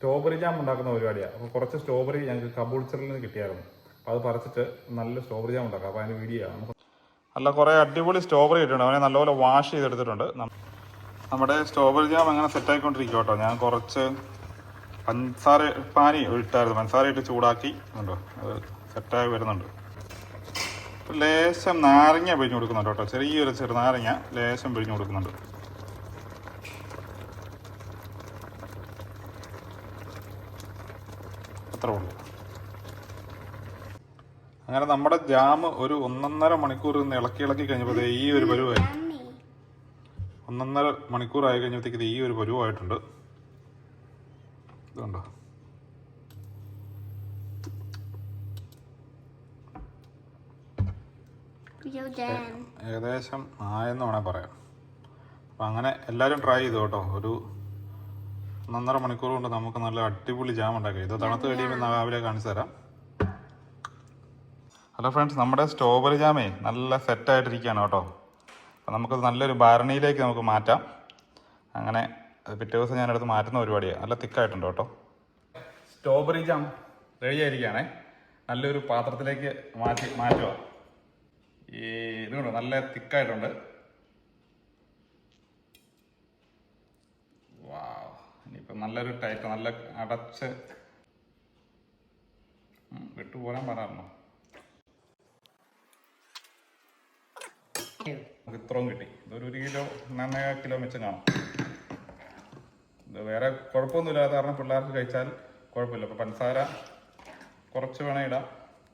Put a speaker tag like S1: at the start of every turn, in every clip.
S1: Strawberry jam ഉണ്ടാക്കുന്ന പരിപാടിയാണ് അപ്പോൾ കുറച്ച് സ്ട്രോബെറി ഞങ്ങൾക്ക് കബൂൾച്ചറിൽ നിന്ന് കിട്ടിയായിരുന്നു. അപ്പോൾ അത് പറിച്ചിട്ട് നല്ല സ്ട്രോബെറി ജാം ഉണ്ടാക്കാം. അപ്പോൾ അതിന്റെ വീഡിയോ ആണ് അല്ല കുറേ അടിപൊളി സ്ട്രോബെറി ഇട്ടിട്ടുണ്ട് അവനെ നല്ലപോലെ വാഷ് ചെയ്തെടുത്തിട്ടുണ്ട്. നമ്മുടെ സ്ട്രോബെറി ജാം അങ്ങനെ സെറ്റ് സെറ്റായിക്കൊണ്ടിരിക്കും കേട്ടോ. ഞാൻ കുറച്ച് പഞ്ചസാര പാനി ഇട്ടായിരുന്നു. പഞ്ചസാര ഇട്ട് ചൂടാക്കി ഉണ്ടോ അത് സെറ്റായി വരുന്നുണ്ട്. ലേശം നാരങ്ങ പിഴിഞ്ഞു കൊടുക്കുന്നുണ്ട് കേട്ടോ. ചെറിയൊരു ചെറു നാരങ്ങ ലേശം പിഴിഞ്ഞു കൊടുക്കുന്നുണ്ട്. അത്രേ ഉള്ളൂ അങ്ങനെ നമ്മുടെ ജാം ഒരു ഒന്നൊന്നര മണിക്കൂർ നിന്ന് ഇളക്കി ഇളക്കി കഴിഞ്ഞപ്പോൾ ഈ ഒരു പരുവായി. ഒന്നൊന്നര മണിക്കൂർ ആയി കഴിഞ്ഞപ്പോഴത്തേക്ക് ഈ ഒരു പരുവായിട്ടുണ്ട്. ഇതുണ്ടോ. ഏകദേശം ആയെന്ന് വേണേൽ പറയാം. അപ്പം അങ്ങനെ എല്ലാവരും ട്രൈ ചെയ്തു കേട്ടോ. ഒരു ഒന്നൊന്നര മണിക്കൂർ കൊണ്ട് നമുക്ക് നല്ല അടിപൊളി ജാം ഉണ്ടാക്കാം. ഇത് തണുത്ത് കഴിയുമ്പോൾ രാവിലെ കാണിച്ചു തരാം. ഹലോ ഫ്രണ്ട്സ് നമ്മുടെ സ്ട്രോബെറി ജാമേ നല്ല സെറ്റായിട്ടിരിക്കുകയാണ് കേട്ടോ. അപ്പം നമുക്ക് നല്ലൊരു ഭരണിയിലേക്ക് നമുക്ക് മാറ്റാം. അങ്ങനെ പിറ്റേ ദിവസം ഞാനെടുത്ത് മാറ്റുന്ന പരിപാടിയാണ് നല്ല തിക്കായിട്ടുണ്ട് കേട്ടോ. സ്ട്രോബെറി ജാം റെഡി ആയിരിക്കുകയാണേ. നല്ലൊരു പാത്രത്തിലേക്ക് മാറ്റി മാറ്റുക. ഈ ഇതുകൊണ്ട് നല്ല തിക്കായിട്ടുണ്ട്. ഇനിയിപ്പം നല്ലൊരു ടൈറ്റ് നല്ല അടച്ച്. വിട്ടുപോരാൻ പറയാറുണ്ടോ നമുക്ക് ഇത്രയും കിട്ടി. ഇതൊരു ഒരു കിലോ ഒന്നര കിലോ മിച്ചം കാണും. ഇത് വേറെ കുഴപ്പമൊന്നുമില്ലാതെ കാരണം പിള്ളേർക്ക് കഴിച്ചാൽ കുഴപ്പമില്ല. അപ്പോൾ പഞ്ചസാര കുറച്ച് വേണേ ഇടാം.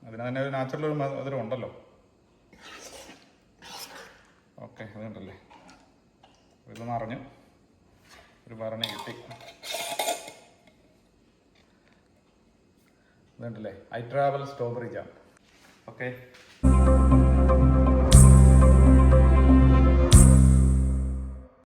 S1: അതിന് തന്നെ ഒരു നാച്ചുറൽ ഒരു മധുരം ഉണ്ടല്ലോ. ഓക്കെ അതുണ്ടല്ലേ ഇത് നിറഞ്ഞു ഒരു ഭരണി കിട്ടി. ഇതുണ്ടല്ലേ? I travel strawberry jam. Okay.